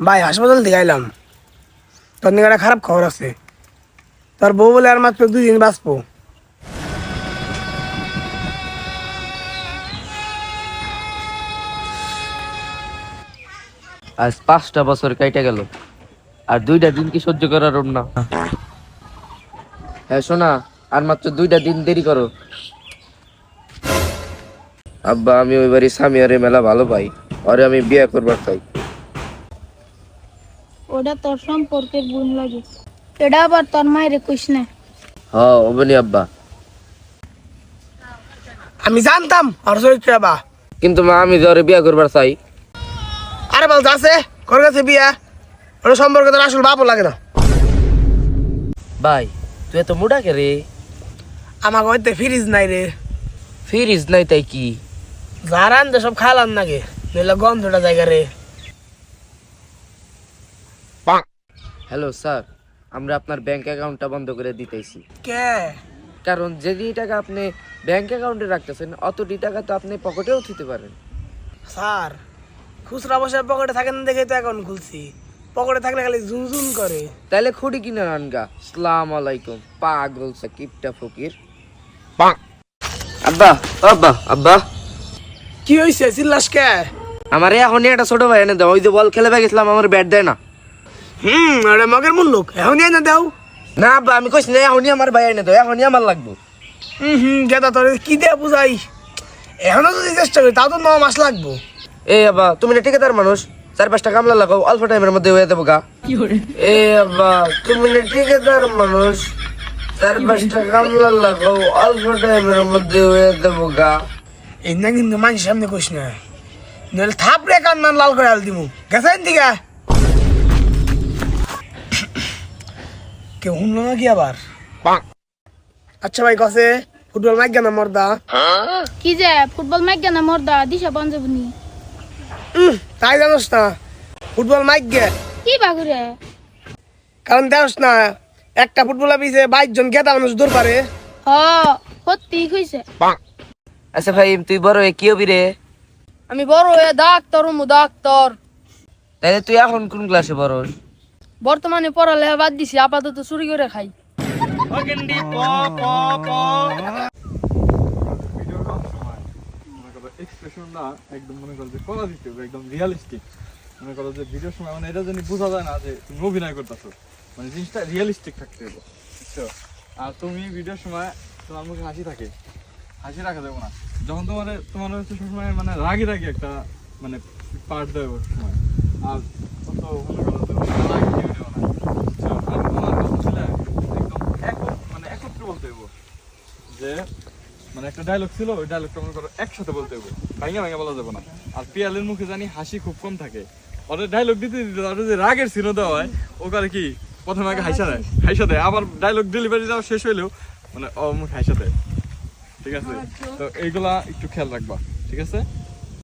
ভাই, হাসপাতাল থেকে আইলাম। তোর নিয়ে একটা খারাপ খবর আছে। তোর বউ বলে আর মাত্র দুই দিন বাঁচবো। আজ পাঁচটা বছর কাইটা গেল, আর দুইটা দিন কি সহ্য করার না। হ্যাঁ শোনা আর মাত্র দুইটা দিন দেরি করো। আব্বা, আমি ওই বাড়ি স্বামী আরে মেলা ভালো পাই আরে আমি বিয়ে করবার চাই। ওটা তোর সম্পর্কের গুণ লাগে। এটা আবার তোর মায়ের কইস না। হ্যাঁ অবনি আব্বা। আমি জানতাম আর চরিত্র বা কিন্তু মা আমি জ্বরে বিয়ে করবার চাই। আরে বল আছে কর গেছে বিয়া। ওটা সম্পর্কে তোর আসল বাপও লাগে না। ভাই তুই এত মোটা কে রে? আমাকে হইতে ফ্রিজ নাই রে। ফিরিস নাই তাই কি? সব খালাম নাকি নইলে গন্ধটা জায়গা রে। হ্যালো স্যার আমরা আপনার ব্যাংক অ্যাকাউন্টটা বন্ধ করে দিতেছি। কে? কারণ যেদি টাকা আপনি ব্যাংক অ্যাকাউন্টে রাখতেছেন অতটি টাকা তো আপনি পকেটেও থিতে পারেন। স্যার খুচরা পয়সা পকেটে থাকে না দেখে তো অ্যাকাউন্ট খুলছি। পকেটে থাকলে খালি ঝুনঝুন করে। তাহলে খুঁড়ি কিনে আনগা। সালাম আলাইকুম। পাগল সাকিবটা ফকির। পা আব্বা আব্বা আব্বা। কি হয়েছে চিল্লাস কে? আমার এখনই একটা ছোট ভাই এনে দাও। ওই যে বল খেলে গেছিলাম আমার ব্যাট দেয় না। হুম আরে মগের মুল্লুক এখনই এনে দাও। না আব্বা আমি কইছি না এখনই আমার ভাই এনে দাও এখনই আমার লাগবো। হুম হুম গেদা তোর কি দিয়ে বুঝাই? এখনও যদি চেষ্টা করি তাও তো ন মাস লাগবো। এ আব্বা তুমি না ঠিকাদার মানুষ চার পাঁচটা কামলা লাগাও অল্প টাইমের মধ্যে হয়ে দেবো গা। এ আব্বা তুমি না ঠিকাদার মানুষ চার পাঁচটা কামলা লাগাও অল্প টাইমের মধ্যে হয়ে দেবো গা। এই না কিন্তু মানুষের সামনে কইস না। নইলে থাপড়ে কান্নান লাল করে আল দিমু। গেছেন দিকে? কেউ শুনলো নাকি আবার? আচ্ছা ভাই কসে? ফুটবল মাইক না মর্দা। কি যে ফুটবল ম্যাচ না মর্দা দিশা পাঞ্জাবনি উম, তাই জানোস না। ফুটবল মাইক গে। কি বাগুরে? কারণ দেখোস না একটা ফুটবল পিছে বাইশ জন গেতা মানুষ দূর পারে। হ সত্যি কইছে। আচ্ছা ভাই তুই বড় হয়ে কি হবি রে? আমি বড় হয়ে ডাক্তার মু ডাক্তার। তাহলে তুই এখন কোন ক্লাসে বড় বর্তমানে পড়ালেখা বাদ দিছি আপাতত চুরি করে খাই। মনে এক্সপ্রেশনটা একদম মনে করো যে একদম রিয়ালিস্টিক মনে করো যে ভিডিওর সময় মানে এটা জানি বোঝা যায় না যে তুমি অভিনয় করতেছো মানে জিনিসটা রিয়ালিস্টিক থাকতে হবে বুঝছ? আর তুমি ভিডিওর সময় তোমার মুখে হাসি থাকে হাসি রাখা যাবে না। যখন তোমার তোমার হচ্ছে সবসময় মানে রাগি রাগি একটা মানে পার্ট দেবে সময়। আর অত মনে করো যে রাগি ভিডিও না বুঝছ? আর তোমার কথা ছিল একদম এক মানে একত্রে বলতে হবে যে মানে একটা ডায়লগ ছিল ওই ডায়লগটা মনে করো একসাথে বলতে হবে। ভাঙা ভাঙা বলা যাবে না। আর পিয়ালের মুখে জানি হাসি খুব কম থাকে। ওদের ডায়লগ দিতে দিতে ওদের যে রাগের সিনো দেওয়া হয় ও করে কি প্রথমে আগে হাইসা দেয় হাইসা দেয় আবার ডায়লগ ডেলিভারি দেওয়া শেষ হইলেও মানে ও মুখ হাইসা দেয়। ঠিক আছে? তো এইগুলা একটু খেয়াল রাখবা ঠিক আছে?